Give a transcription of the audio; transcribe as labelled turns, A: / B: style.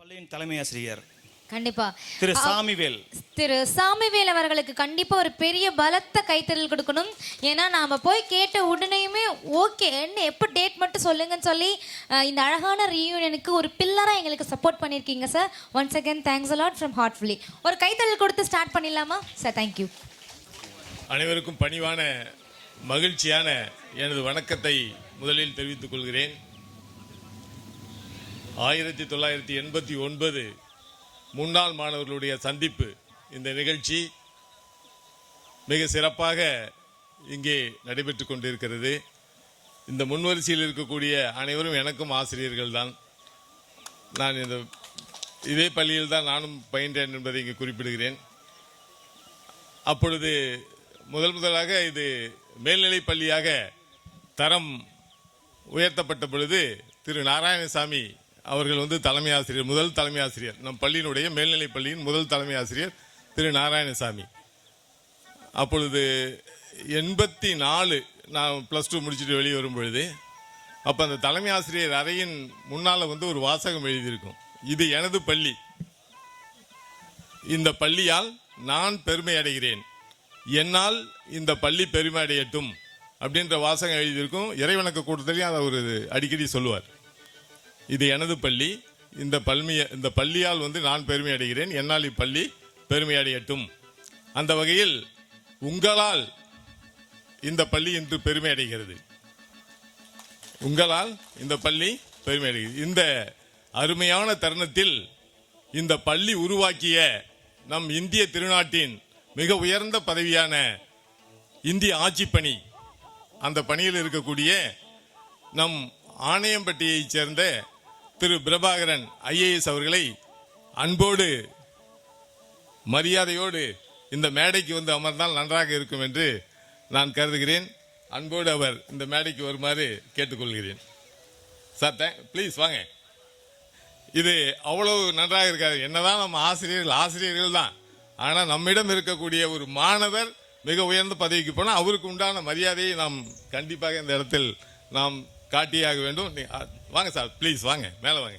A: பள்ளியின் தலைமை ஆசிரியர்.
B: கண்டிப்பா.
A: திரு சாமிவேல்.
B: திரு சாமிவேல் அவர்களுக்கு கண்டிப்பா ஒரு பெரிய பலத்த கைத்தறல் கொடுக்கணும். ஏன்னா நாம போய் கேட்ட உடனேயுமே ஓகே என்ன எப்போ டேட் மட்டும் சொல்லுங்கன்னு சொல்லி இந்த அழகான ரீயூனியனுக்கு ஒரு பில்லரா எங்களுக்கு சப்போர்ட் பண்ணியிருக்கீங்க sir once again thanks a lot from heartfully ஒரு கைத்தறல் கொடுத்து ஸ்டார்ட் பண்ணிடலாமா? சார் தேங்க்யூ
C: அனைவருக்கும் பணிவான மகிழ்ச்சியான எனது வணக்கத்தை முதலில் தெரிவித்துக் கொள்கிறேன். ஆயிரத்தி தொள்ளாயிரத்தி எண்பத்தி ஒன்பது முன்னாள் மாணவர்களுடைய சந்திப்பு இந்த நிகழ்ச்சி மிக சிறப்பாக இங்கே நடைபெற்று கொண்டிருக்கிறது. இந்த முன்வரிசையில் இருக்கக்கூடிய அனைவரும் எனக்கும் ஆசிரியர்கள் தான். நான் இந்த இதே பள்ளியில் தான் நானும் பயின்றேன் என்பதை இங்கே குறிப்பிடுகிறேன். அப்பொழுது முதல் முதலாக இது மேல்நிலை பள்ளியாக தரம் உயர்த்தப்பட்ட பொழுது திரு நாராயணசாமி அவர்கள் வந்து தலைமை ஆசிரியர் முதல் தலைமை ஆசிரியர். நம் பள்ளியினுடைய மேல்நிலைப் பள்ளியின் முதல் தலைமை ஆசிரியர் திரு நாராயணசாமி. அப்பொழுது எண்பத்தி நாலு நான் ப்ளஸ் டூ முடிச்சுட்டு வெளியே வரும் பொழுது அப்போ அந்த தலைமை ஆசிரியர் அறையின் முன்னால் வந்து ஒரு வாசகம் எழுதியிருக்கும். இது எனது பள்ளி. இந்த பள்ளியால் நான் பெருமை அடைகிறேன். என்னால் இந்த பள்ளி பெருமை அடையட்டும் அப்படின்ற வாசகம் எழுதியிருக்கும். இறைவணக்க கூட்டத்திலையும் அதை ஒரு அடிக்கடி சொல்லுவார். இது எனது பள்ளி. இந்த பல்மிய இந்த பள்ளியால் வந்து நான் பெருமை அடைகிறேன். என்னால் இப்பள்ளி பெருமை அடையட்டும். அந்த வகையில் உங்களால் இந்த பள்ளி இன்று பெருமை அடைகிறது. உங்களால் இந்த பள்ளி பெருமை அடைகிறது. இந்த அருமையான தருணத்தில் இந்த பள்ளி உருவாக்கிய நம் இந்திய திருநாட்டின் மிக உயர்ந்த பதவியான இந்திய பணி அந்த பணியில் இருக்கக்கூடிய நம் ஆணையம்பட்டியைச் சேர்ந்த திரு பிரபாகரன் ஐஏஎஸ் அவர்களை அன்போடு மரியாதையோடு இந்த மேடைக்கு வந்து அமர்ந்தால் நன்றாக இருக்கும் என்று நான் கருதுகிறேன். அன்போடு அவர் இந்த மேடைக்கு வருமாறு கேட்டுக்கொள்கிறேன். சார் ப்ளீஸ் வாங்க. இது அவ்வளவு நன்றாக இருக்காது. என்னதான் நம்ம ஆசிரியர்கள் ஆசிரியர்கள் தான். ஆனால் நம்மிடம் இருக்கக்கூடிய ஒரு மாணவர் மிக உயர்ந்த பதவிக்கு போனால் அவருக்கு உண்டான மரியாதையை நாம் கண்டிப்பாக இந்த இடத்தில் நாம் காட்டியாக வேண்டும். வாங்க சார் ப்ளீஸ் வாங்க மேலே வாங்க.